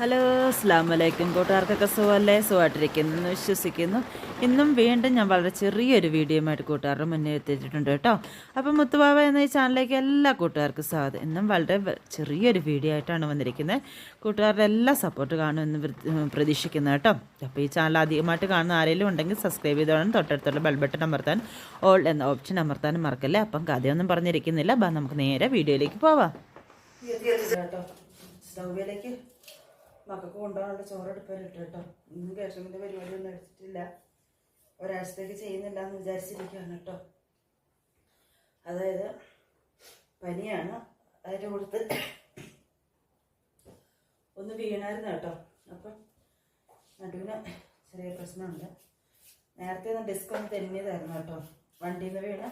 Hello അസ്ലാം വലൈക്കും കൂട്ടുകാർക്കൊക്കെ സുഖമല്ലേ? സുഖമായിട്ടിരിക്കുന്നു എന്ന് വിശ്വസിക്കുന്നു. ഇന്നും വീണ്ടും ഞാൻ വളരെ ചെറിയൊരു വീഡിയോയുമായിട്ട് കൂട്ടുകാരുടെ മുന്നേ എത്തിയിട്ടുണ്ട് കേട്ടോ. അപ്പം മുത്തുബാബ എന്ന ഈ ചാനലിലേക്ക് എല്ലാ കൂട്ടുകാർക്കും സ്വാഗതം. ഇന്നും വളരെ ചെറിയൊരു വീഡിയോ ആയിട്ടാണ് വന്നിരിക്കുന്നത്. കൂട്ടുകാരുടെ എല്ലാ സപ്പോർട്ട് കാണുമെന്ന് പ്രതീക്ഷിക്കുന്നു കേട്ടോ. അപ്പോൾ ഈ ചാനൽ അധികമായിട്ട് കാണുന്ന ആരെങ്കിലും ഉണ്ടെങ്കിൽ സബ്സ്ക്രൈബ് ചെയ്തോണം തൊട്ടടുത്തുള്ള ബെൽബട്ടൺ അമർത്താൻ ഓൾ എന്ന ഓപ്ഷൻ അമർത്താനും മറക്കല്ലേ? അപ്പം കഥയൊന്നും പറഞ്ഞിരിക്കുന്നില്ല. അപ്പം നമുക്ക് നേരെ വീഡിയോയിലേക്ക് പോവാം. സ്റ്റൗവിലേക്ക് മക്കൾക്ക് കൊണ്ടുപോകാനുള്ള ചോറ് എടുപ്പാനിട്ട് കേട്ടോ. ഇന്നും പരിപാടി പരിപാടിയൊന്നും എടുത്തിട്ടില്ല. ഒരാഴ്ചത്തേക്ക് ചെയ്യുന്നില്ല എന്ന് വിചാരിച്ചിരിക്കുകയാണ് കേട്ടോ. അതായത് പനിയാണ്. അതിന്റെ കൊടുത്ത് ഒന്ന് വീണായിരുന്നു കേട്ടോ. അപ്പം നടുവിന് ചെറിയ പ്രശ്നമുണ്ട്. നേരത്തെ ഒന്ന് ഡിസ്ക് ഒന്ന് തെന്നിയതായിരുന്നു കേട്ടോ. വണ്ടിയിൽ നിന്ന് വീണ്.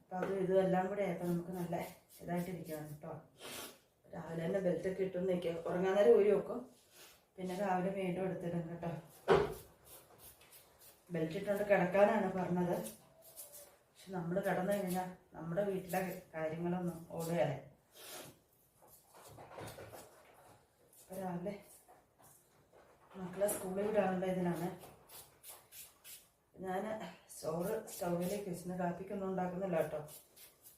അപ്പം അതും ഇതും എല്ലാം കൂടെ ആയപ്പോൾ നമുക്ക് നല്ല ഇതായിട്ടിരിക്കുകയാണ് കേട്ടോ. രാവിലെ തന്നെ ബെൽറ്റൊക്കെ ഇട്ടു നിൽക്കുക ഉറങ്ങാൻ നേരം ഊരി വെക്കും. പിന്നെ രാവിലെ വീണ്ടും എടുത്തിടും കേട്ടോ. ബെൽറ്റ് ഇട്ടുകൊണ്ട് കിടക്കാനാണ് പറഞ്ഞത്. പക്ഷെ നമ്മൾ കിടന്നു കഴിഞ്ഞാൽ നമ്മുടെ വീട്ടിലെ കാര്യങ്ങളൊന്നും ഓടുകയല്ലേ രാവിലെ മക്കളെ സ്കൂളിൽ വിടാനുള്ള ഇതിനാണ് ഞാൻ ചോറ് സ്റ്റൗവിലേക്ക് വെച്ചിട്ട് കാപ്പിക്കൊന്നും ഉണ്ടാക്കുന്നില്ല കേട്ടോ.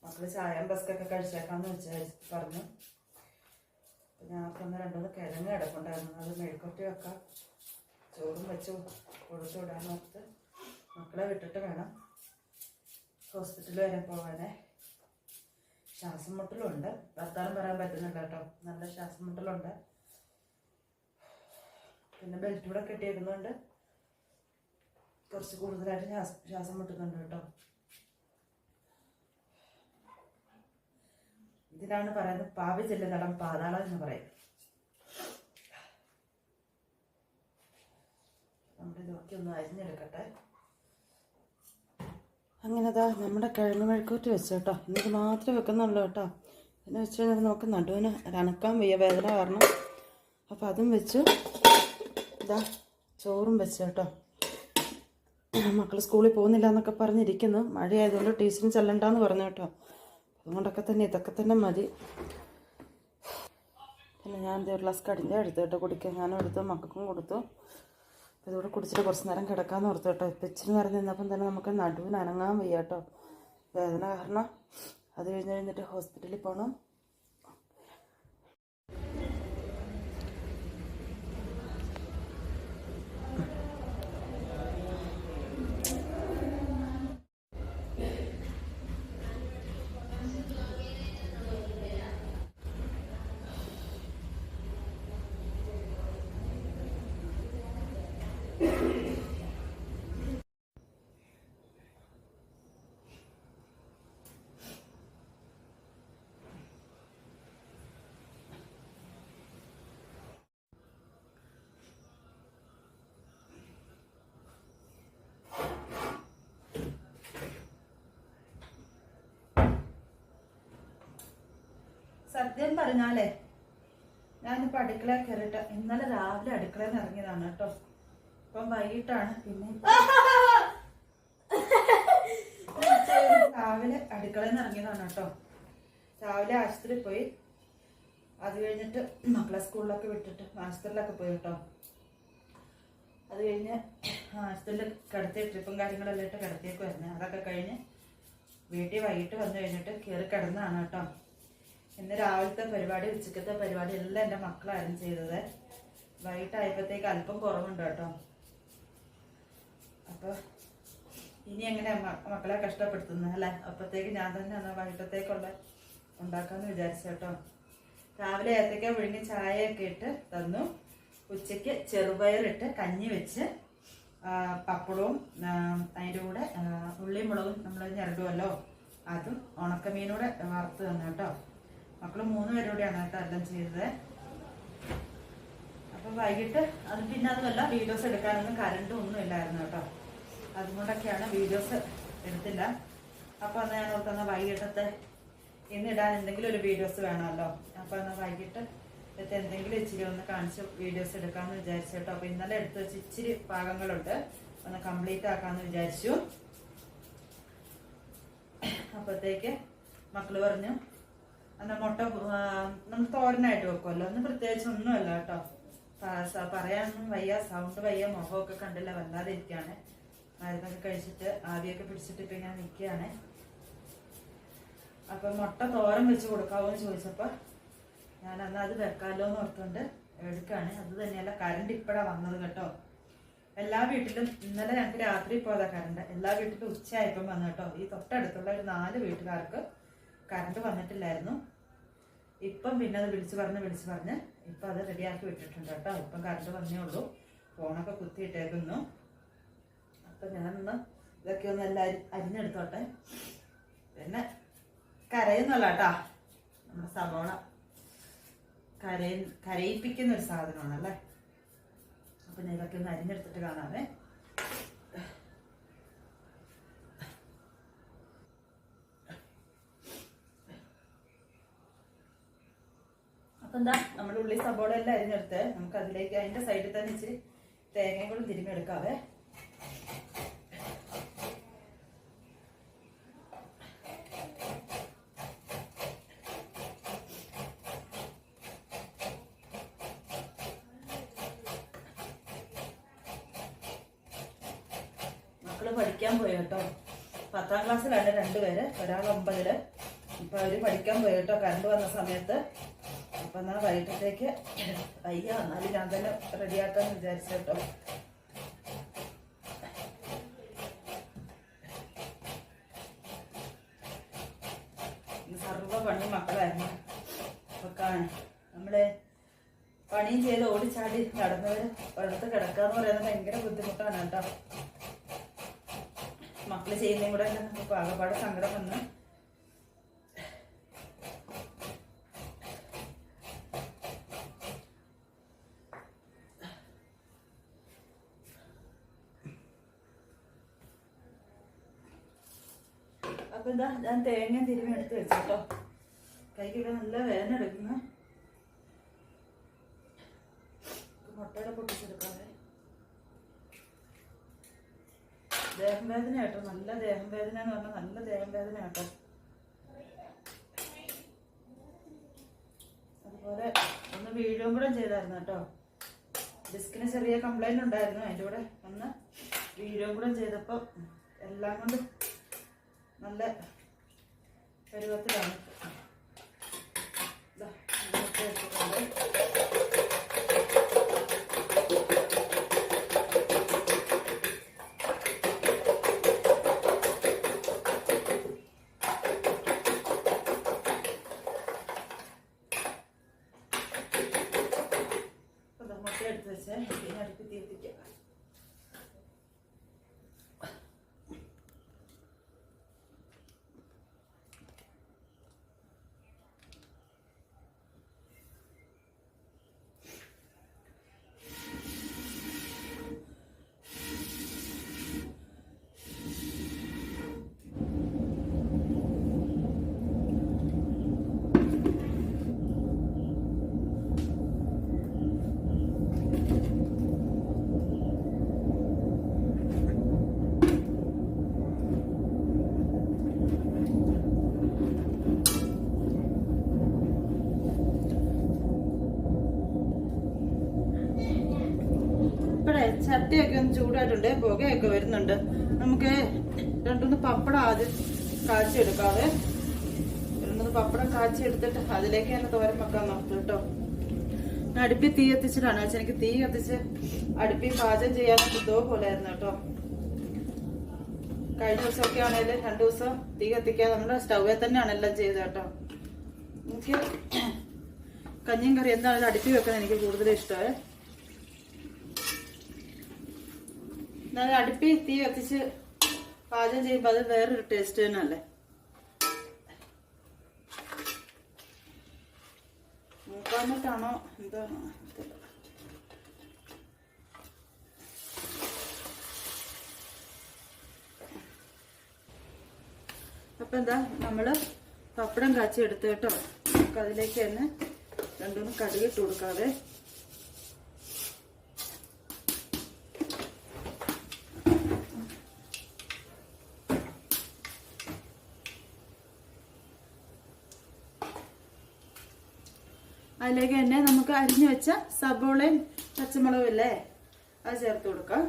മക്കൾ ചായയും ബസ്കൊക്കെ കഴിച്ചേക്കാന്ന് വെച്ചാൽ പറഞ്ഞു. ഒന്ന് രണ്ടുമൂന്ന് കിഴങ്ങ് കിടപ്പുണ്ടായിരുന്നു. അത് മെഴുക്കൊട്ടി വെക്കാം. ചോറും വെച്ച് കൊടുത്തു വിടാൻ നോക്കത്ത് മക്കളെ വിട്ടിട്ട് വേണം ഹോസ്പിറ്റലിൽ വരെ പോകാനേ ശ്വാസം മുട്ടലുണ്ട്. വർത്താനം പറയാൻ പറ്റുന്നില്ല കേട്ടോ. നല്ല ശ്വാസം മുട്ടലുണ്ട്. പിന്നെ ബെൽറ്റ് കൂടെ കെട്ടിയേക്കുന്നുണ്ട് കുറച്ച് കൂടുതലായിട്ട് ശ്വാസം മുട്ടുന്നുണ്ട് കേട്ടോ. ഇതിനാണ് പറയുന്നത് പാവി ചെല്ലുന്നിടം പാതാളം എന്ന് പറയും നമ്മുടെ ഇതൊക്കെ ഒന്ന് അരിഞ്ഞെടുക്കട്ടെ. അങ്ങനെതാ നമ്മുടെ കിഴങ്ങ് മെഴുക്കൂറ്റി വെച്ചു കേട്ടോ ഇന്നത് മാത്രമേ വെക്കുന്നുള്ളൂ കേട്ടോ. പിന്നെ വെച്ച് കഴിഞ്ഞാൽ നമുക്ക് നടുവിന് അനക്കാൻ വയ്യ വേദന കാരണം. അപ്പോൾ അതും വെച്ചു ഇതാ ചോറും വെച്ചു കേട്ടോ. മക്കൾ സ്കൂളിൽ പോകുന്നില്ല എന്നൊക്കെ പറഞ്ഞിരിക്കുന്നു. മഴയായതുകൊണ്ട് ടീച്ചറും ചെല്ലണ്ടെന്ന് പറഞ്ഞു കേട്ടോ. അതുകൊണ്ടൊക്കെ തന്നെ ഇതൊക്കെ തന്നെ മതി. പിന്നെ ഞാൻ ഒരു ഗ്ലാസ് കടിന്റെ എടുത്തു കുടിക്കാൻ. ഞാനും എടുത്തു മക്കൾക്കും കൊടുത്തു. അപ്പോൾ ഇതുകൂടെ കുടിച്ചിട്ട് കുറച്ച് നേരം കിടക്കാമെന്ന് ഓർത്തു കേട്ടോ. ഇപ്പം ഇച്ചിരി നേരം നിന്നപ്പം തന്നെ നമുക്ക് നടുവിന് അനങ്ങാൻ വയ്യ കേട്ടോ. വേദന കാരണം. അത് കഴിഞ്ഞ് കഴിഞ്ഞിട്ട് ഹോസ്പിറ്റലിൽ പോകണം. സത്യം പറഞ്ഞാലേ ഞാനിപ്പോൾ അടുക്കള കയറിട്ട ഇന്നലെ രാവിലെ അടുക്കളയിൽ നിന്ന് ഇറങ്ങിയതാണ് കേട്ടോ. ഇപ്പം വൈകിട്ടാണ് പിന്നെ രാവിലെ അടുക്കളയിൽ നിന്ന് ഇറങ്ങിയതാണ് കേട്ടോ. രാവിലെ ആശുപത്രിയിൽ പോയി. അത് കഴിഞ്ഞിട്ട് മക്കളെ സ്കൂളിലൊക്കെ വിട്ടിട്ട് ആശുപത്രിയിലൊക്കെ പോയി കേട്ടോ. അത് കഴിഞ്ഞ് ആശുപത്രിയിൽ കിടത്തി ട്രിപ്പും കാര്യങ്ങളെല്ലാം ഇട്ട് കിടത്തിയേക്കുമായിരുന്നു അതൊക്കെ കഴിഞ്ഞ് വീട്ടിൽ വൈകിട്ട് വന്നു കഴിഞ്ഞിട്ട് കയറി കിടന്നതാണ് കേട്ടോ. ഇന്ന് രാവിലത്തെ പരിപാടി ഉച്ചക്കത്തെ പരിപാടി എല്ലാം എന്റെ മക്കളായിരുന്നു ചെയ്തത്. വൈകിട്ടായപ്പോഴത്തേക്ക് അല്പം കുറവുണ്ട് കേട്ടോ. അപ്പോൾ ഇനി എങ്ങനെ മക്കളെ കഷ്ടപ്പെടുത്തുന്നത് അല്ലേ? അപ്പോഴത്തേക്ക് ഞാൻ തന്നെ എന്നാൽ വൈകിട്ടത്തേക്കുള്ള ഉണ്ടാക്കാമെന്ന് വിചാരിച്ചു കേട്ടോ. രാവിലെ ഏത്തക്ക വിഴുങ്ങി ചായയൊക്കെ ഇട്ട് തന്നു. ഉച്ചയ്ക്ക് ചെറുപയറിട്ട് കഞ്ഞി വെച്ച് പപ്പടവും അതിന്റെ കൂടെ ഉള്ളിയും മുളകും നമ്മൾ ഞരടുമല്ലോ അതും ഉണക്കമീനൂടെ വറുത്ത് തന്നു കേട്ടോ. മക്കൾ മൂന്ന് പേരോടെയാണ് കേട്ടോ എല്ലാം ചെയ്തത്. അപ്പം വൈകിട്ട് അത് പിന്നെ അതുമല്ല വീഡിയോസ് എടുക്കാനൊന്നും കറണ്ടും ഒന്നും ഇല്ലായിരുന്നു കേട്ടോ. അതുകൊണ്ടൊക്കെയാണ് വീഡിയോസ് എടുത്തില്ല. അപ്പോൾ അന്ന് ഞാൻ ഓർക്കുന്ന വൈകിട്ടത്തെ ഇന്നിടാൻ എന്തെങ്കിലും ഒരു വീഡിയോസ് വേണമല്ലോ. അപ്പോൾ അന്ന് വൈകിട്ട് ഇത് എന്തെങ്കിലും ഇച്ചിരി ഒന്ന് കാണിച്ച് വീഡിയോസ് എടുക്കാമെന്ന് വിചാരിച്ചു കേട്ടോ. അപ്പോൾ ഇന്നലെ എടുത്ത് വെച്ച് ഇച്ചിരി ഭാഗങ്ങളുണ്ട്. ഒന്ന് കംപ്ലീറ്റ് ആക്കാമെന്ന് വിചാരിച്ചു. അപ്പോഴത്തേക്ക് മക്കൾ പറഞ്ഞു അന്ന മുട്ട നമ്മൾ തോരനായിട്ട് വെക്കുമല്ലോ ഒന്ന് പ്രത്യേകിച്ച് ഒന്നുമല്ല കേട്ടോ. പറയാനൊന്നും വയ്യ. സൗണ്ട് വയ്യ. മുഖമൊക്കെ കണ്ടില്ല. വല്ലാതെ ഇരിക്കുകയാണ് മരുന്നൊക്കെ കഴിച്ചിട്ട് ആവിയൊക്കെ പിടിച്ചിട്ട് ഇപ്പൊ ഞാൻ നിൽക്കുകയാണ്. അപ്പൊ മുട്ട തോരൻ വെച്ച് കൊടുക്കാവോ എന്ന് ചോദിച്ചപ്പോ ഞാൻ അന്ന് അത് വെക്കാലോ എന്ന് ഓർത്തുകൊണ്ട് എടുക്കാണ് അത് തന്നെയല്ല കറണ്ട് ഇപ്പഴാ വന്നത് കേട്ടോ. എല്ലാ വീട്ടിലും ഇന്നലെ ഞങ്ങൾക്ക് രാത്രി പോയതാ കറണ്ട് എല്ലാ വീട്ടിലും ഉച്ചയായപ്പം വന്നു കേട്ടോ. ഈ തൊട്ടടുത്തുള്ള ഒരു നാല് വീട്ടുകാർക്ക് കറണ്ട് വന്നിട്ടില്ലായിരുന്നു. ഇപ്പം പിന്നെ അത് വിളിച്ച് പറഞ്ഞ് വിളിച്ച് പറഞ്ഞ് ഇപ്പം അത് റെഡിയാക്കി വിട്ടിട്ടുണ്ട് കേട്ടോ. ഇപ്പം കറണ്ട് വന്നേ ഉള്ളൂ. ഫോണൊക്കെ കുത്തിയിട്ടേക്കുന്നു അപ്പം ഞാനൊന്ന് ഇതൊക്കെ ഒന്ന് എല്ലാവരും അരി- അരിഞ്ഞെടുത്തോട്ടെ. പിന്നെ കരയുന്നല്ല കേട്ടാ. നമ്മുടെ സവോള. കരയി കരയിപ്പിക്കുന്ന ഒരു സാധനമാണല്ലേ? അപ്പം ഞാൻ ഇതൊക്കെ ഒന്ന് അരിഞ്ഞെടുത്തിട്ട് കാണാമേ അപ്പം എന്താ നമ്മുടെ ഉള്ളി സബോള എല്ലാം അരിഞ്ഞെടുത്ത് നമുക്ക് അതിലേക്ക് അതിന്റെ സൈഡിൽ തന്നെ ഇച്ചിരി തേങ്ങയും കൂടി തിരുമ്മെടുക്കാവേ മക്കൾ പഠിക്കാൻ പോയി കേട്ടോ. പത്താം ക്ലാസ്സിലാണ് രണ്ടുപേര് ഒരാൾ ഒമ്പതിൽ. ഇപ്പൊ അവർ പഠിക്കാൻ പോയി കേട്ടോ കറണ്ട് വന്ന സമയത്ത്. അപ്പൊ എന്നാൽ വൈകിട്ടത്തേക്ക് അയ്യ എന്നാലും ഞാൻ തന്നെ റെഡിയാക്കാന്ന് വിചാരിച്ചു സർവ പണി മക്കളായിരുന്നു. അപ്പൊ കാണ- നമ്മൾ പണിയും ചെയ്ത് ഓടിച്ചാടി നടന്നവര് ഒരിടത്ത് കിടക്കാന്ന് പറയുന്നത് ഭയങ്കര ബുദ്ധിമുട്ടാണ് കേട്ടോ. മക്കൾ ചെയ്യുന്നതും കൂടെ നമുക്ക് ആകപ്പാടെ സങ്കടം വന്ന് അപ്പൊ എന്താ? ഞാൻ തേങ്ങ തിരുമ്മി എടുത്ത് വെച്ചോട്ടോ. കൈക്കൊക്കെ നല്ല വേദന എടുക്കുന്നു. മുട്ടയുടെ പൊട്ടിച്ചെടുക്കാതെ ദേഹം വേദന കേട്ടോ. നല്ല ദേഹം വേദന എന്ന് പറഞ്ഞാൽ നല്ല ദേഹം വേദന കേട്ടോ. അതുപോലെ ഒന്ന് വീഴുകയും കൂടെ ചെയ്തായിരുന്നു കേട്ടോ. ഡിസ്കിന് ചെറിയ കംപ്ലൈന്റ് ഉണ്ടായിരുന്നു അതിന്റെ കൂടെ. ഒന്ന് വീഴുകയും കൂടെ ചെയ്തപ്പോൾ എല്ലാം കൊണ്ടും നല്ല പരുവത്തിലാണ്. ദാ, ഇതൊക്കെ അപ്പൊ ദാ മുട്ട എടുത്ത് വെച്ച് പിന്നെ അടുപ്പ് തീർത്തിക്കാം ഇപ്പഴേ ചട്ടിയൊക്കെ ഒന്ന് ചൂടായിട്ടുണ്ട്. പുകയൊക്കെ വരുന്നുണ്ട്. നമുക്ക് രണ്ടുമൂന്ന് പപ്പടം ആദ്യം കാച്ചെടുക്കാതെ രണ്ടുമൂന്ന് പപ്പടം കാച്ചെടുത്തിട്ട് അതിലേക്ക് തന്നെ തോരൻ വെക്കാൻ നോക്കും കേട്ടോ ഞാൻ അടുപ്പിൽ തീ കത്തിച്ചിട്ടാണ്. വെച്ചാൽ എനിക്ക് തീ കത്തിച്ച് അടുപ്പി പാചകം ചെയ്യാൻ ഇതോ പോലെ ആയിരുന്നു കേട്ടോ കഴിഞ്ഞ ദിവസമൊക്കെ ആണെങ്കിലും രണ്ടു ദിവസം തീ കത്തിക്കാതെ നമ്മുടെ സ്റ്റൗവിൽ തന്നെയാണ് എല്ലാം ചെയ്തത് കേട്ടോ എനിക്ക് കഞ്ഞിയും കറി എന്താണെങ്കിലും അടുപ്പി വെക്കാൻ എനിക്ക് കൂടുതൽ ഇഷ്ടമേ. എന്നാൽ അടുപ്പിൽ തീ കത്തിച്ച് പാചകം ചെയ്യുമ്പോൾ അത് വേറൊരു ടേസ്റ്റ് തന്നെയല്ലേ? മൂക്കാന്നിട്ടാണോ എന്താണോ. അപ്പൊ എന്താ? നമ്മൾ പപ്പടം കാച്ചി എടുത്ത് കേട്ടോ. നമുക്ക് അതിലേക്ക് തന്നെ രണ്ടുമൂന്ന് കടുകിട്ട് കൊടുക്കാതെ അതിലേക്ക് തന്നെ നമുക്ക് അരിഞ്ഞു വെച്ച സബോളയും പച്ചമുളകും അല്ലേ അത് ചേർത്ത് കൊടുക്കാം.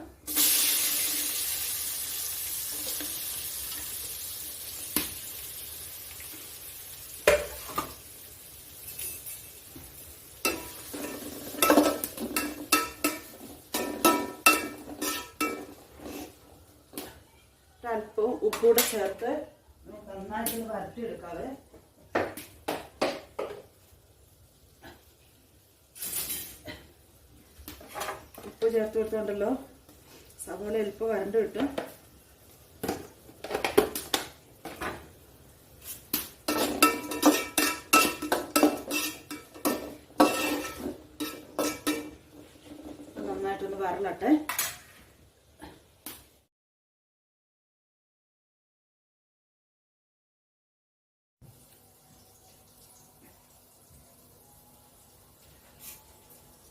ഉപ്പൂടെ ചേർത്ത് നന്നായിട്ട് വരട്ടിയെടുക്കാവേ. ചേർത്ത് കൊടുത്തോണ്ടല്ലോ സവോള എളുപ്പം വരണ്ട് കിട്ടും. നന്നായിട്ടൊന്ന് വരലട്ടെ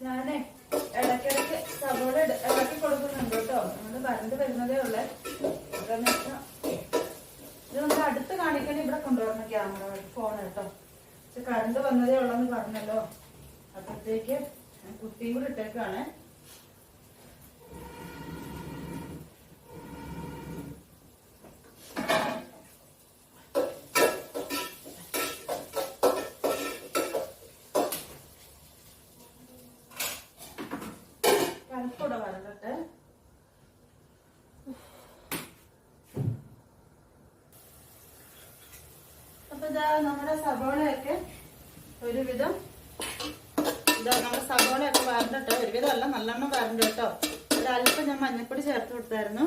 ഞാനേ ഇടയ്ക്കിടയ്ക്ക് സവോള ഇട- ഇളക്കി കൊടുക്കുന്നുണ്ട് കേട്ടോ നമ്മൾ വരണ്ട് വരുന്നതേ ഉള്ളേ എന്താന്ന് വെച്ചാ ഇത് നമുക്ക് അടുത്ത് കാണിക്കാൻ ഇവിടെ കൊണ്ടുവരണം ക്യാമറ ഫോൺ കേട്ടോ പക്ഷെ കറണ്ട് വന്നതേ ഉള്ളെന്ന് പറഞ്ഞല്ലോ അപ്പോഴത്തേക്ക് ഞാൻ കുട്ടിയും കൂടി ഇട്ടേക്കാണ് കൽക്കൂടെ വരട്ടെ. അപ്പൊ ഇതാ നമ്മുടെ സബോളയൊക്കെ ഒരുവിധം ഇതാ നമ്മുടെ സബോളയൊക്കെ വരണ്ടട്ടോ. ഒരുവിധം അല്ല നല്ലെണ്ണം വരണ്ട കേട്ടോ. ഒരല്പം ഞാൻ മഞ്ഞപ്പൊടി ചേർത്ത് കൊടുത്തായിരുന്നു.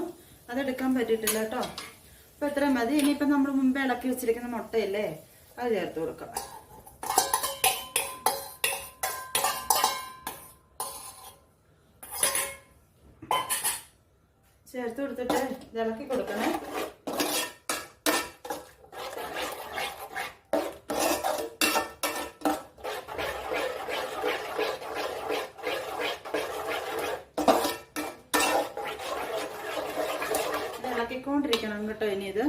അതെടുക്കാൻ പറ്റിയിട്ടില്ല കേട്ടോ. അപ്പൊ ഇത്ര മതി. ഇനിയിപ്പോ നമ്മൾ മുമ്പേ ഇളക്കി വെച്ചിരിക്കുന്ന മുട്ടയില്ലേ അത് ചേർത്ത് കൊടുക്കാം. ഇളക്കി കൊടുക്കണേ. ഇളക്കിക്കൊണ്ടിരിക്കണം കേട്ടോ ഇനി ഇത്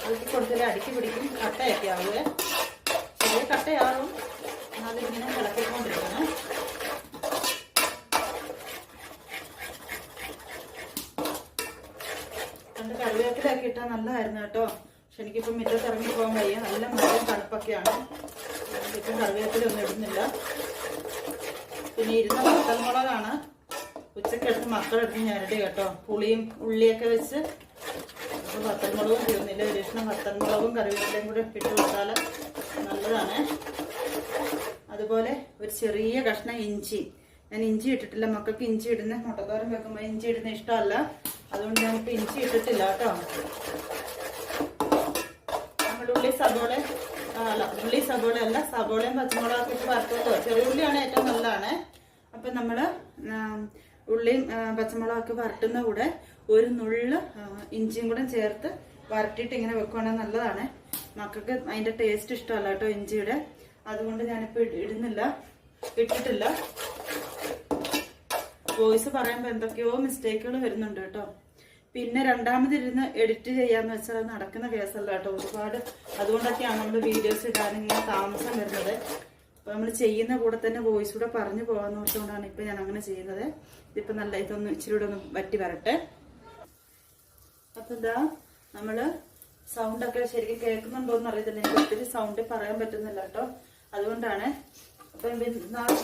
ഇളക്കി കൊടുത്തിട്ട് അടിക്ക് പിടിക്കും കട്ടയൊക്കെ ആവുമേ ചെറിയ കട്ടയാവും എന്നാലും ഇങ്ങനെ ഇളക്കിക്കൊണ്ടിരിക്കണം പണ്ട് കറിവേപ്പിലൊക്കെ ഇട്ടാൽ നല്ലതായിരുന്നു കേട്ടോ പക്ഷെ എനിക്കിപ്പം മുറ്റത്ത് ഇറങ്ങി പോകാൻ വയ്യ നല്ല മഴയും തണുപ്പൊക്കെയാണ് ഇപ്പം കറിവേപ്പിലൊന്നും ഇടുന്നില്ല. പിന്നെ ഇരുന്ന വത്തൽമുളകാണ് ഉച്ചക്കെടുത്ത് മക്കളെടുത്ത് ഞരടി കേട്ടോ. പുളിയും ഉള്ളിയൊക്കെ വെച്ച് അപ്പോൾ വത്തൽമുളകും തീർന്നില്ല ഒരു വത്തൽമുളകും കറിവേപ്പിലയും കൂടെ ഇട്ട് കൊടുത്താൽ നല്ലതാണ്. അതുപോലെ ഒരു ചെറിയ കഷ്ണം ഇഞ്ചി. ഞാൻ ഇഞ്ചി ഇട്ടിട്ടില്ല. മക്കൾക്ക് ഇഞ്ചി ഇടുന്ന മുട്ടത്തോരൻ വെക്കുമ്പോൾ ഇഞ്ചി ഇടുന്ന ഇഷ്ടമല്ല. അതുകൊണ്ട് ഞാനിപ്പോൾ ഇഞ്ചി ഇട്ടിട്ടില്ല കേട്ടോ. നമ്മുടെ ഉള്ളി സബോള അല്ല ഉള്ളി സബോള അല്ല സബോളയും പച്ചമുളകൊക്കെ ഇട്ട് വറുത്തോ ചെറിയ ഉള്ളിയാണ് ഏറ്റവും നല്ലതാണ്. അപ്പം നമ്മൾ ഉള്ളിയും പച്ചമുളകൊക്കെ വരട്ടുന്ന കൂടെ ഒരു നുള്ള് ഇഞ്ചിയും കൂടെ ചേർത്ത് വരട്ടിയിട്ട് ഇങ്ങനെ വെക്കുവാണെങ്കിൽ നല്ലതാണ്. മക്കൾക്ക് അതിന്റെ ടേസ്റ്റ് ഇഷ്ടമല്ല കേട്ടോ ഇഞ്ചിയുടെ. അതുകൊണ്ട് ഞാനിപ്പോൾ ഇടുന്നില്ല. ഇട്ടിട്ടില്ല. വോയിസ് പറയുമ്പോൾ എന്തൊക്കെയോ മിസ്റ്റേക്കുകൾ വരുന്നുണ്ട് കേട്ടോ. പിന്നെ രണ്ടാമതിരുന്ന് എഡിറ്റ് ചെയ്യാന്ന് വെച്ചാൽ നടക്കുന്ന കേസല്ല കേട്ടോ. ഒരുപാട് അതുകൊണ്ടൊക്കെയാണ് നമ്മൾ വീഡിയോസ് ഇടാൻ ഇങ്ങനെ താമസം വരുന്നത്. അപ്പൊ നമ്മൾ ചെയ്യുന്ന കൂടെ തന്നെ വോയിസ് കൂടെ പറഞ്ഞു പോകാന്ന് വെച്ചുകൊണ്ടാണ് ഇപ്പൊ ഞാൻ അങ്ങനെ ചെയ്യുന്നത്. ഇതിപ്പോ നല്ല ഇതൊന്ന് ഇച്ചിരി കൂടെ ഒന്ന് വറ്റി വരട്ടെ. അപ്പൊ എന്താ നമ്മൾ സൗണ്ട് ഒക്കെ ശരിക്കും കേൾക്കുന്നുണ്ടോന്ന് അറിയത്തില്ല. എനിക്ക് ഒത്തിരി സൗണ്ട് പറയാൻ പറ്റുന്നില്ല കേട്ടോ. അതുകൊണ്ടാണ്. അപ്പൊ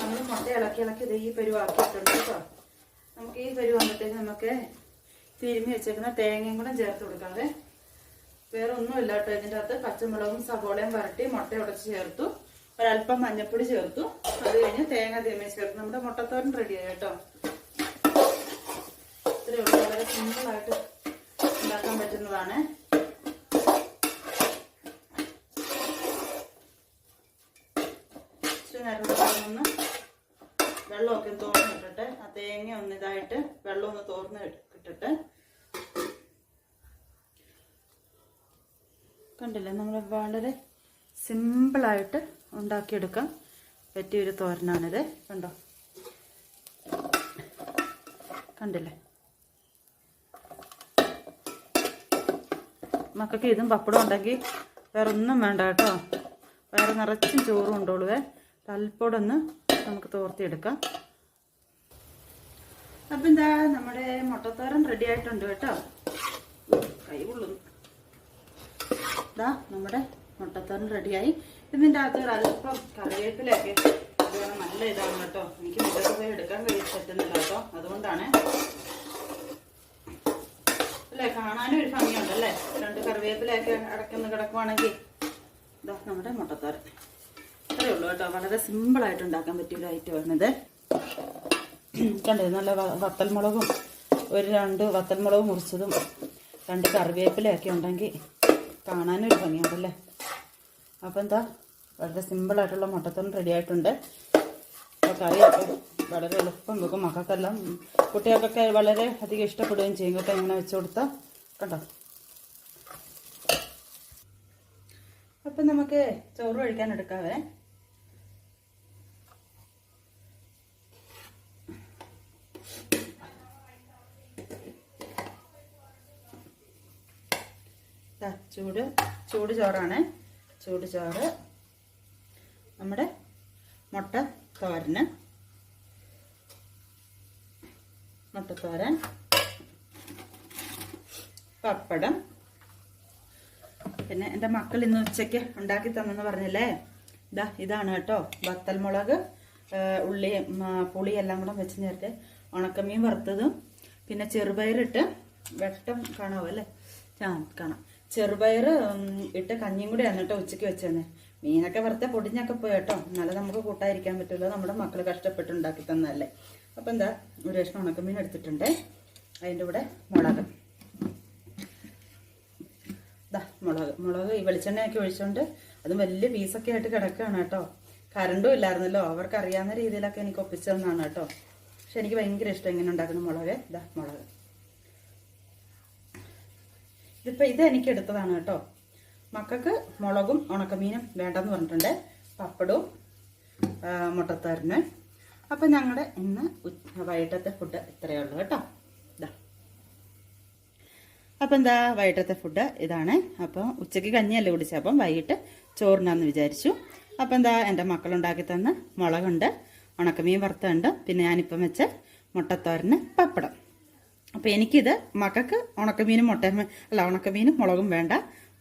നമ്മൾ മുട്ട ഇളക്കി ഇളക്കി ഇത് ഈ പരുവാക്കിയിട്ടുണ്ട് കേട്ടോ. നമുക്ക് ഈ പരുവ് വന്നിട്ടേക്ക് നമുക്ക് തിരുമ്മി വെച്ചേക്കുന്ന തേങ്ങയും കൂടെ ചേർത്ത് കൊടുക്കാതെ വേറെ ഒന്നുമില്ല കേട്ടോ ഇതിന്റെ അകത്ത്. പച്ചമുളകും സവോളയും വരട്ടി മുട്ട ഉടച്ച് ചേർത്തു. ഒരല്പം മഞ്ഞപ്പൊടി ചേർത്തു. അത് കഴിഞ്ഞ് തേങ്ങ തിരുമ്മി ചേർത്ത്. നമ്മുടെ മുട്ടത്തോരൻ റെഡിയായി കേട്ടോ. ഇത്രയേ ഉള്ളൂ. വളരെ സിമ്പിളായിട്ട് ഉണ്ടാക്കാൻ പറ്റുന്നതാണ്. ഒന്ന് വെള്ളമൊക്കെ തോർന്ന് ഇട്ടിട്ട് ആ തേങ്ങ ഒന്ന് ഇതായിട്ട് വെള്ളം ഒന്ന് തോർന്ന് ഇട്ടിട്ട് കണ്ടില്ലേ? നമ്മൾ വളരെ സിമ്പിളായിട്ട് ഉണ്ടാക്കിയെടുക്കാൻ പറ്റിയൊരു തോരനാണിത്. കണ്ടോ? കണ്ടില്ലേ? മക്കൾക്ക് ഇതും പപ്പടം ഉണ്ടെങ്കിൽ വേറെ ഒന്നും വേണ്ട കേട്ടോ. വേറെ നിറച്ചും ചോറും ഉണ്ടോളുവേ. തൽപ്പോടൊന്ന് നമുക്ക് തോർത്തിയെടുക്കാം. അപ്പം എന്താ നമ്മുടെ മുട്ടത്തോരൻ റെഡി ആയിട്ടുണ്ട് കേട്ടോ. കൈ കൊള്ളുന്നു ഇതാ നമ്മുടെ മുട്ടത്തോരൻ റെഡിയായി. ഇതിന്റെ അകത്ത് അല്പം കറിവേപ്പിലൊക്കെ അതുപോലെ നല്ല ഇതാണ് കേട്ടോ. എനിക്ക് മുട്ടത്ത് പോയി എടുക്കാൻ കഴിയും പറ്റുന്നില്ല കേട്ടോ. അതുകൊണ്ടാണ്. അല്ലേ കാണാനും ഒരു ഭംഗിയുണ്ടല്ലേ രണ്ട് കറിവേപ്പിലൊക്കെ അടക്കുന്ന കിടക്കുവാണെങ്കിൽ. ഇതാ നമ്മുടെ മുട്ടത്തോരൻ. അത്രേ ഉള്ളൂ കേട്ടോ. വളരെ സിമ്പിളായിട്ട് ഉണ്ടാക്കാൻ പറ്റിയ ഒരു ഐറ്റമാണിത് കണ്ടേ നല്ല വത്തൽമുളകും ഒരു രണ്ട് വത്തൽമുളക് മുറിച്ചതും രണ്ട് കറിവേപ്പിലയൊക്കെ ഉണ്ടെങ്കിൽ കാണാനൊരു ഭംഗിയുണ്ടല്ലേ? അപ്പം എന്താ വളരെ സിമ്പിളായിട്ടുള്ള മുട്ടത്തോൺ റെഡി ആയിട്ടുണ്ട്. അപ്പോൾ കറിയൊക്കെ വളരെ എളുപ്പം വെക്കും. മക്കൾക്കെല്ലാം കുട്ടികൾക്കൊക്കെ വളരെ അധികം ഇഷ്ടപ്പെടുകയും ചെയ്യും. കേട്ടോ ഇങ്ങനെ വെച്ച് കൊടുത്താൽ കണ്ടോ? അപ്പം നമുക്ക് ചോറ് കഴിക്കാൻ എടുക്കാവേ. ചൂട് ചൂട് ചോറാണ്. ചൂട് ചോറ്. നമ്മുടെ മുട്ട തോരന്. മുട്ടത്തോരൻ പപ്പടം. പിന്നെ എന്റെ മക്കൾ ഇന്ന് ഉച്ചയ്ക്ക് ഉണ്ടാക്കി തന്നെന്ന് പറഞ്ഞില്ലേ? ഇതാ ഇതാണ് കേട്ടോ. വത്തൽ മുളക് ഉള്ളി പുളി എല്ലാം കൂടെ വെച്ച് ചേർത്ത് ഉണക്കമീൻ വറുത്തതും പിന്നെ ചെറുപയറിട്ട് വെട്ടം കാണാവോ അല്ലേ? കാണാം. ചെറുപയർ ഇട്ട് കഞ്ഞിയും കൂടി എന്നിട്ട് ഉച്ചയ്ക്ക് വെച്ചതന്നെ മീനൊക്കെ വെറുതെ പൊടിഞ്ഞൊക്കെ പോയി കേട്ടോ. എന്നാലും നമുക്ക് കൂട്ടായിരിക്കാൻ പറ്റുമല്ലോ നമ്മുടെ മക്കൾ കഷ്ടപ്പെട്ട് ഉണ്ടാക്കി തന്നതല്ലേ. അപ്പം എന്താ ഒരു കഷ്ണം ഉണക്കമീൻ എടുത്തിട്ടുണ്ട്. അതിന്റെ കൂടെ മുളക്. ഇതാ മുളക്. മുളക് ഈ വെളിച്ചെണ്ണയൊക്കെ ഒഴിച്ചുകൊണ്ട് അതും വലിയ പീസൊക്കെ ആയിട്ട് കിടക്കുകയാണ് കേട്ടോ. കറണ്ടും ഇല്ലായിരുന്നല്ലോ. അവർക്ക് അറിയാവുന്ന രീതിയിലൊക്കെ എനിക്ക് ഒപ്പിച്ചു തന്നാണ് കേട്ടോ. പക്ഷെ എനിക്ക് ഭയങ്കര ഇഷ്ടം ഇങ്ങനെ ഉണ്ടാക്കുന്ന മുളക്. ഇതാ മുളക്. ഇതിപ്പോൾ ഇത് എനിക്ക് എടുത്തതാണ് കേട്ടോ. മക്കൾക്ക് മുളകും ഉണക്കമീനും വേണ്ടെന്ന് പറഞ്ഞിട്ടുണ്ട്. പപ്പടവും മുട്ടത്തോരന് അപ്പം ഞങ്ങളുടെ ഇന്ന് വൈകിട്ടത്തെ ഫുഡ് ഇത്രയേ ഉള്ളൂ കേട്ടോ. ഇതാ അപ്പം എന്താ വൈകിട്ടത്തെ ഫുഡ് ഇതാണ്. അപ്പം ഉച്ചയ്ക്ക് കഞ്ഞിയല്ലേ കുടിച്ചത് അപ്പം വൈകിട്ട് ചോറിനാന്ന് വിചാരിച്ചു. അപ്പം എന്താ എന്റെ മക്കളുണ്ടാക്കി തന്ന മുളകുണ്ട് ഉണക്കമീൻ വറുത്തുണ്ട് പിന്നെ ഞാനിപ്പം വെച്ച മുട്ടത്തോരന് പപ്പടം. അപ്പം എനിക്കിത് മക്കൾക്ക് ഉണക്കമീനും മുട്ടയും അല്ല ഉണക്കമീനും മുളകും വേണ്ട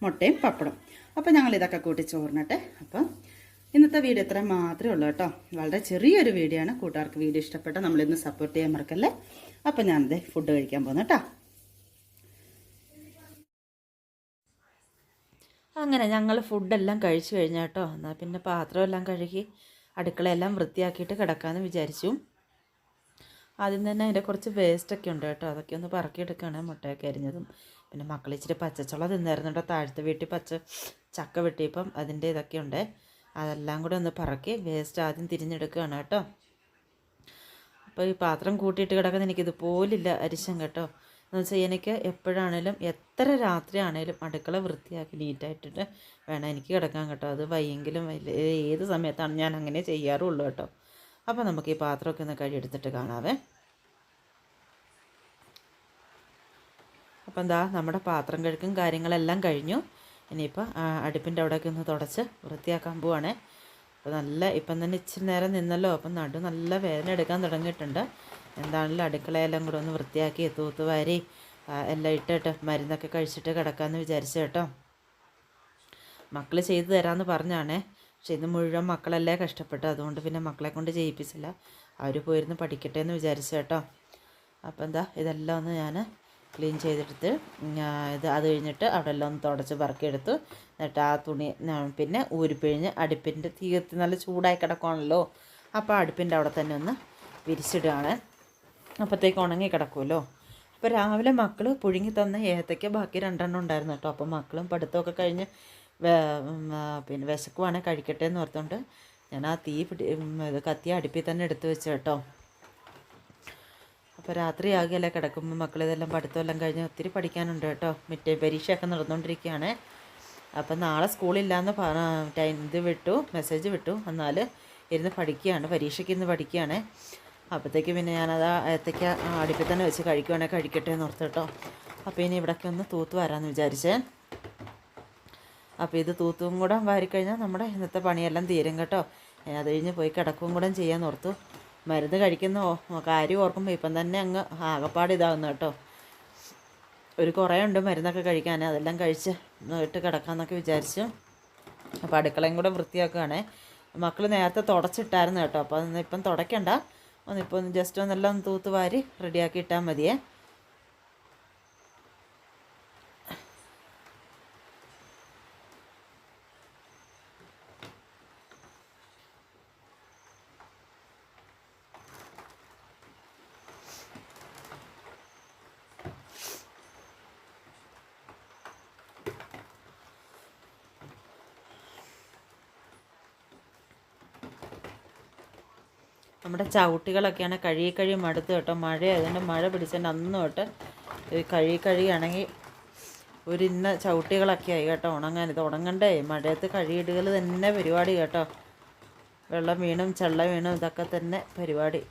മുട്ടയും പപ്പടും അപ്പം ഞങ്ങൾ ഇതൊക്കെ കൂട്ടി ചോറിനട്ടെ. അപ്പം ഇന്നത്തെ വീഡിയോ ഇത്രയും മാത്രമേ ഉള്ളൂ കേട്ടോ. വളരെ ചെറിയൊരു വീഡിയോ ആണ്. കൂട്ടുകാർക്ക് വീഡിയോ ഇഷ്ടപ്പെട്ട നമ്മളിന്ന് സപ്പോർട്ട് ചെയ്യാൻ മറക്കല്ലേ? അപ്പം ഞാനിത് ഫുഡ് കഴിക്കാൻ പോകുന്നു കേട്ടോ. അങ്ങനെ ഞങ്ങൾ ഫുഡെല്ലാം കഴിച്ചു കഴിഞ്ഞ കേട്ടോ. എന്നാൽ പിന്നെ പാത്രമെല്ലാം കഴുകി അടുക്കളയെല്ലാം വൃത്തിയാക്കിയിട്ട് കിടക്കാമെന്ന് വിചാരിച്ചു. ആദ്യം തന്നെ അതിന്റെ കുറച്ച് വേസ്റ്റൊക്കെ ഉണ്ട് കേട്ടോ. അതൊക്കെ ഒന്ന് പറക്കിയെടുക്കുകയാണ് മുട്ടയൊക്കെ അരിഞ്ഞതും. പിന്നെ മക്കൾ ഇച്ചിരി പച്ചച്ചുള തിന്നായിരുന്നു കേട്ടോ. താഴത്തെ വീട്ടിൽ പച്ച ചക്ക വെട്ടിയപ്പം അതിന്റെ ഇതൊക്കെ ഉണ്ട്. അതെല്ലാം കൂടെ ഒന്ന് പറക്കി വേസ്റ്റ് ആദ്യം തിരിഞ്ഞെടുക്കുകയാണ് കേട്ടോ. അപ്പോൾ ഈ പാത്രം കൂട്ടിയിട്ട് കിടക്കുന്ന എനിക്കിതുപോലില്ല അരിശം കേട്ടോ. എന്ന് വെച്ചാൽ എനിക്ക് എപ്പോഴാണേലും എത്ര രാത്രിയാണേലും അടുക്കള വൃത്തിയാക്കി നീറ്റായിട്ടിട്ട് വേണം എനിക്ക് കിടക്കാൻ കേട്ടോ. അത് വയ്യെങ്കിലും ഏത് സമയത്താണ് ഞാൻ അങ്ങനെ ചെയ്യാറുള്ളൂ കേട്ടോ. അപ്പോൾ നമുക്ക് ഈ പാത്രമൊക്കെ ഒന്ന് കഴുകിയെടുത്തിട്ട് കാണാവേ. അപ്പം എന്താ നമ്മുടെ പാത്രം കഴുക്കും കാര്യങ്ങളെല്ലാം കഴിഞ്ഞു. ഇനിയിപ്പോൾ അടുപ്പിന്റെ അവിടെയൊക്കെ ഒന്ന് തുടച്ച് വൃത്തിയാക്കാൻ പോവാണേ. അപ്പോൾ നല്ല ഇപ്പം തന്നെ ഇച്ചിരി നേരം നിന്നല്ലോ. അപ്പം നടു നല്ല വേദന എടുക്കാൻ തുടങ്ങിയിട്ടുണ്ട്. എന്താണല്ലോ അടുക്കളയെല്ലാം കൂടെ ഒന്ന് വൃത്തിയാക്കി തൂത്ത് വാരി എല്ലാം ഇട്ടിട്ട് മരുന്നൊക്കെ കഴിച്ചിട്ട് കിടക്കാമെന്ന് വിചാരിച്ചു കേട്ടോ. മക്കൾ ചെയ്തു തരാമെന്ന് പറഞ്ഞാണേ. പക്ഷെ ഇന്ന് മുഴുവൻ മക്കളല്ലേ കഷ്ടപ്പെട്ടു അതുകൊണ്ട് പിന്നെ മക്കളെ കൊണ്ട് ചെയ്യിപ്പിച്ചില്ല. അവർ പോയിരുന്ന് പഠിക്കട്ടെ എന്ന് വിചാരിച്ചു കേട്ടോ. അപ്പോൾ എന്താ ഇതെല്ലാം ഒന്ന് ഞാൻ ക്ലീൻ ചെയ്തെടുത്ത് ഇത് അത് കഴിഞ്ഞിട്ട് അവിടെ എല്ലാം ഒന്ന് തുടച്ച് പറക്കിയെടുത്തു. എന്നിട്ട് ആ തുണി പിന്നെ ഊരിപ്പിഴിഞ്ഞ് അടുപ്പിന്റെ തീർത്ത് നല്ല ചൂടായി കിടക്കുവാണല്ലോ. അപ്പോൾ അടുപ്പിന്റെ അവിടെ തന്നെ ഒന്ന് വിരിച്ചിടുകയാണ്. അപ്പോഴത്തേക്ക് ഉണങ്ങി കിടക്കുമല്ലോ. അപ്പോൾ രാവിലെ മക്കൾ പുഴുങ്ങി തന്ന ഏത്തയ്ക്ക് ബാക്കി രണ്ടെണ്ണം ഉണ്ടായിരുന്നു കേട്ടോ. അപ്പോൾ മക്കളും പഠിത്തമൊക്കെ കഴിഞ്ഞ് പിന്നെ വിശക്കുവാണെങ്കിൽ കഴിക്കട്ടെ എന്ന് ഓർത്തുകൊണ്ട് ഞാൻ ആ തീ പിടി കത്തി അടുപ്പിൽ തന്നെ എടുത്ത് വെച്ചു കേട്ടോ. അപ്പോൾ രാത്രിയാകിയല്ലേ കിടക്കുമ്പോൾ മക്കളിതെല്ലാം പഠിത്തമെല്ലാം കഴിഞ്ഞ് ഒത്തിരി പഠിക്കാനുണ്ട് കേട്ടോ. മിറ്റേ പരീക്ഷയൊക്കെ നടന്നുകൊണ്ടിരിക്കുകയാണ് അപ്പം നാളെ സ്കൂളില്ലാന്ന് ടൈം ഇത് വിട്ടു മെസ്സേജ് വിട്ടു. എന്നാൽ ഇരുന്ന് പഠിക്കുകയാണ് പരീക്ഷയ്ക്ക് ഇന്ന് പഠിക്കുകയാണ്. അപ്പോഴത്തേക്ക് പിന്നെ ഞാനത് ഏത്തയ്ക്ക അടുപ്പിൽ തന്നെ വെച്ച് കഴിക്കുവാണെങ്കിൽ കഴിക്കട്ടെ എന്ന് ഓർത്ത് കേട്ടോ. അപ്പോൾ ഇനി ഇവിടേക്ക് ഒന്ന് തൂത്ത് വരാമെന്ന് വിചാരിച്ചേ. അപ്പോൾ ഇത് തൂത്തും കൂടെ വാരിക്കഴിഞ്ഞാൽ നമ്മുടെ ഇന്നത്തെ പണിയെല്ലാം തീരും കേട്ടോ. അത് കഴിഞ്ഞ് പോയി കിടക്കും കൂടെ ചെയ്യാൻ ഓർത്തു. മരുന്ന് കഴിക്കുന്ന. കാര്യം ഓർക്കുമ്പോൾ ഇപ്പം തന്നെ അങ്ങ് ആകപ്പാട് ഇതാകുന്നു കേട്ടോ. ഒരു കുറേ ഉണ്ട് മരുന്നൊക്കെ കഴിക്കാൻ. അതെല്ലാം കഴിച്ച് ഇട്ട് കിടക്കാമെന്നൊക്കെ വിചാരിച്ചു അപ്പോൾ അടുക്കളയും കൂടെ വൃത്തിയാക്കുകയാണേ മക്കൾ നേരത്തെ തുടച്ചിട്ടായിരുന്നു കേട്ടോ. അപ്പോൾ അതൊന്നും ഇപ്പം തുടയ്ക്കണ്ട. ഒന്നിപ്പോൾ ഒന്ന് ജസ്റ്റ് ഒന്നെല്ലാം ഒന്ന് തൂത്ത് വാരി റെഡിയാക്കി ഇട്ടാൽ മതിയേ. നമ്മുടെ ചവിട്ടികളൊക്കെയാണ് കഴുകി കഴുകി മടുത്ത് കേട്ടോ. മഴ അതുകൊണ്ട് മഴ പിടിച്ചതിന്റെ അന്ന് തൊട്ട് കഴുകി കഴുകിയാണെങ്കിൽ ഒരു ഇന്ന ചവിട്ടികളൊക്കെ ആയി കേട്ടോ. ഉണങ്ങാൻ ഇത് ഉണങ്ങണ്ടേ? മഴയത്ത് കഴുകിയിടുകൾ തന്നെ പരിപാടി കേട്ടോ. വെള്ളം വീണും ചെള്ള വീണും ഇതൊക്കെ തന്നെ പരിപാടി.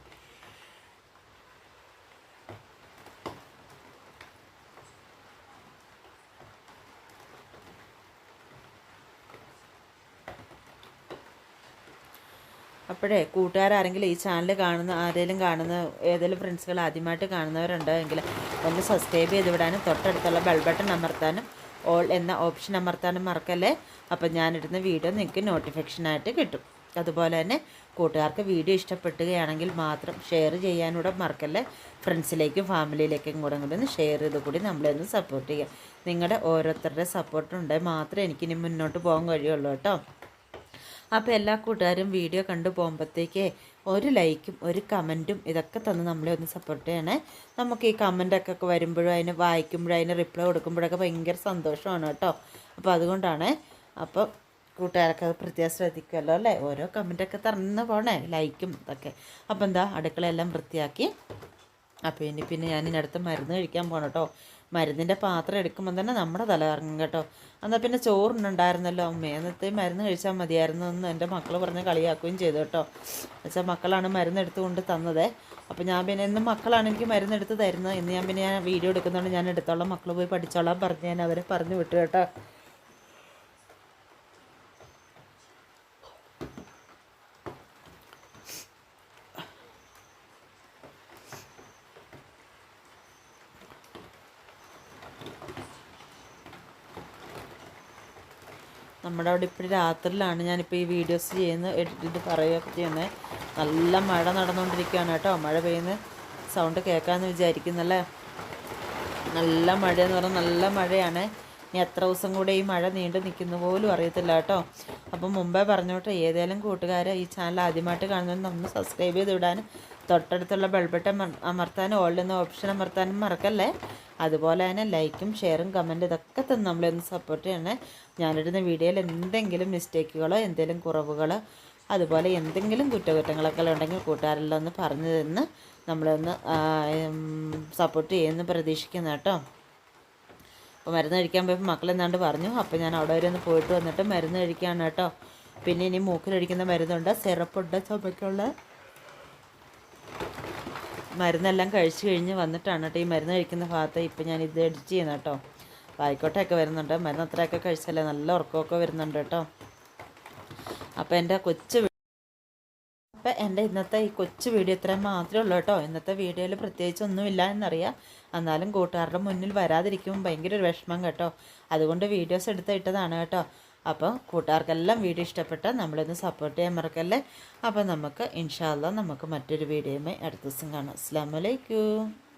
അപ്പോഴേ കൂട്ടുകാരാരെങ്കിലും ഈ ചാനൽ കാണുന്ന ആരെങ്കിലും കാണുന്ന ഏതെങ്കിലും ഫ്രണ്ട്സുകൾ ആദ്യമായിട്ട് കാണുന്നവരുണ്ടെങ്കിൽ ഒന്ന് സബ്സ്ക്രൈബ് ചെയ്ത് വിടാനും തൊട്ടടുത്തുള്ള ബെൽ ബട്ടൺ അമർത്താനും ഓൾ എന്ന ഓപ്ഷൻ അമർത്താനും മറക്കല്ലേ? അപ്പം ഞാനിടുന്ന വീഡിയോ നിങ്ങൾക്ക് നോട്ടിഫിക്കേഷനായിട്ട് കിട്ടും. അതുപോലെ തന്നെ കൂട്ടുകാർക്ക് വീഡിയോ ഇഷ്ടപ്പെടുകയാണെങ്കിൽ മാത്രം ഷെയർ ചെയ്യാനൂടെ മറക്കല്ലേ? ഫ്രണ്ട്സിലേക്കും ഫാമിലിയിലേക്കും കൂടെ കൂടി ഒന്ന് ഷെയർ ചെയ്ത് കൂടി നമ്മളെ ഒന്ന് സപ്പോർട്ട് ചെയ്യുക. നിങ്ങളുടെ ഓരോരുത്തരുടെ സപ്പോർട്ടുണ്ടെങ്കിൽ മാത്രമേ എനിക്കിനി മുന്നോട്ട് പോകാൻ കഴിയുള്ളൂ കേട്ടോ. അപ്പോൾ എല്ലാ കൂട്ടുകാരും വീഡിയോ കണ്ടു പോകുമ്പോഴത്തേക്ക് ഒരു ലൈക്കും ഒരു കമന്റും ഇതൊക്കെ തന്ന് നമ്മളെ ഒന്ന് സപ്പോർട്ട് ചെയ്യണേ. നമുക്ക് ഈ കമന്റൊക്കെ വരുമ്പോഴും അതിന് വായിക്കുമ്പോഴും അതിന് റിപ്ലൈ കൊടുക്കുമ്പോഴൊക്കെ ഭയങ്കര സന്തോഷമാണ് കേട്ടോ. അപ്പോൾ അതുകൊണ്ടാണ് അപ്പോൾ കൂട്ടുകാരൊക്കെ അത് പ്രത്യേകം ശ്രദ്ധിക്കുമല്ലോ അല്ലേ? ഓരോ കമന്റൊക്കെ തന്നു പോണേ ലൈക്കും ഇതൊക്കെ. അപ്പോൾ എന്താ അടുക്കളയെല്ലാം വൃത്തിയാക്കി. അപ്പോൾ ഇനി പിന്നെ ഞാൻ ഇതിനടുത്ത് മരുന്ന് കഴിക്കാൻ പോകണം കേട്ടോ. മരുന്നിന്റെ പാത്രം എടുക്കുമ്പോൾ തന്നെ നമ്മുടെ തല കേട്ടോ. എന്നാൽ പിന്നെ ചോറിനുണ്ടായിരുന്നല്ലോ. അമ്മേ എന്നത്തെ മരുന്ന് കഴിച്ചാൽ മതിയായിരുന്നു എന്ന് എന്റെ മക്കൾ പറഞ്ഞ് കളിയാക്കുകയും ചെയ്തു കേട്ടോ. വെച്ചാൽ മക്കളാണ് മരുന്ന് എടുത്ത് കൊണ്ട് തന്നത്. അപ്പോൾ ഞാൻ പിന്നെ എന്നും മക്കളാണ് എനിക്ക് മരുന്ന് എടുത്ത് തരുന്നത്. ഇന്ന് ഞാൻ പിന്നെ ഞാൻ വീഡിയോ എടുക്കുന്നതുകൊണ്ട് ഞാൻ എടുത്തോളാം. മക്കൾ പോയി പഠിച്ചോളാം പറഞ്ഞ് ഞാൻ അവരെ പറഞ്ഞു വിട്ടു കേട്ടോ. നമ്മുടെ അവിടെ ഇപ്പോൾ രാത്രിയിലാണ് ഞാനിപ്പോൾ ഈ വീഡിയോസ് ചെയ്യുന്ന എഡിറ്റ് ചെയ്ത് പറയുകയൊക്കെ ചെയ്യുന്നത് നല്ല മഴ നടന്നുകൊണ്ടിരിക്കുകയാണ് കേട്ടോ. മഴ പെയ്യുന്ന. സൗണ്ട് കേൾക്കാമെന്ന് വിചാരിക്കുന്നല്ലേ? നല്ല മഴയെന്ന് പറഞ്ഞാൽ നല്ല മഴയാണ്. ഇനി എത്ര ദിവസം കൂടെ ഈ മഴ നീണ്ടു നിൽക്കുന്ന പോലും അറിയത്തില്ല കേട്ടോ. അപ്പം മുമ്പേ പറഞ്ഞോട്ടെ ഏതെങ്കിലും കൂട്ടുകാർ ഈ ചാനൽ ആദ്യമായിട്ട് കാണുന്നത് നമ്മൾ സബ്സ്ക്രൈബ് ചെയ്ത് വിടാനും തൊട്ടടുത്തുള്ള ബെൽബട്ടൺ അമർത്താനും ഓൾഡ് എന്ന ഓപ്ഷൻ അമർത്താനും മറക്കല്ലേ? അതുപോലെ തന്നെ ലൈക്കും ഷെയറും കമന്റും ഇതൊക്കെ തന്നെ നമ്മളൊന്ന് സപ്പോർട്ട് ചെയ്യണേ. ഞാനിടുന്ന വീഡിയോയിൽ എന്തെങ്കിലും മിസ്റ്റേക്കുകളോ എന്തെങ്കിലും കുറവുകളോ അതുപോലെ എന്തെങ്കിലും കുറ്റകുറ്റങ്ങളൊക്കെ ഉണ്ടെങ്കിൽ കൂട്ടുകാരെല്ലാം ഒന്ന് പറഞ്ഞു തന്ന് നമ്മളൊന്ന് സപ്പോർട്ട് ചെയ്യുമെന്ന് പ്രതീക്ഷിക്കുന്നു കേട്ടോ. അപ്പോൾ മരുന്ന് കഴിക്കാൻ പോയപ്പോൾ മക്കളെന്നാണ്ട് പറഞ്ഞു അപ്പോൾ ഞാൻ അവിടെ വരെ ഒന്ന് പോയിട്ട് വന്നിട്ട് മരുന്ന് കഴിക്കുകയാണ് കേട്ടോ. പിന്നെ ഇനി മൂക്കിലടിക്കുന്ന മരുന്നുണ്ട് സിറപ്പുണ്ട് ചുമക്കുള്ള. മരുന്നെല്ലാം കഴിച്ചു കഴിഞ്ഞ് വന്നിട്ടാണ് കേട്ടോ ഈ മരുന്ന് കഴിക്കുന്ന ഭാഗത്ത് ഇപ്പം ഞാൻ ഇത് എഡിറ്റ് ചെയ്യുന്നത് കേട്ടോ. വായിക്കോട്ടൊക്കെ വരുന്നുണ്ട്. മരുന്ന് അത്രയൊക്കെ കഴിച്ചല്ലേ? നല്ല ഉറക്കമൊക്കെ വരുന്നുണ്ട് കേട്ടോ. അപ്പോൾ എന്റെ കൊച്ചു അപ്പം എന്റെ ഇന്നത്തെ ഈ കൊച്ചു വീഡിയോ ഇത്രയും മാത്രമേ ഉള്ളൂ കേട്ടോ. ഇന്നത്തെ വീഡിയോയിൽ പ്രത്യേകിച്ച് ഒന്നുമില്ല എന്നറിയാം. എന്നാലും കൂട്ടുകാരുടെ മുന്നിൽ വരാതിരിക്കുമ്പോൾ ഭയങ്കര ഒരു വിഷമം കേട്ടോ. അതുകൊണ്ട് വീഡിയോസ് എടുത്ത് ഇട്ടതാണ് കേട്ടോ. അപ്പോൾ കൂട്ടുകാർക്കെല്ലാം വീഡിയോ ഇഷ്ടപ്പെട്ടാൽ നമ്മളൊന്ന് സപ്പോർട്ട് ചെയ്യാൻ മറക്കല്ലേ? അപ്പോൾ നമുക്ക് ഇൻഷാല്ല നമുക്ക് മറ്റൊരു വീഡിയോയുമായി അടുത്ത ദിവസം കാണാം. അസ്സാം വലൈക്കും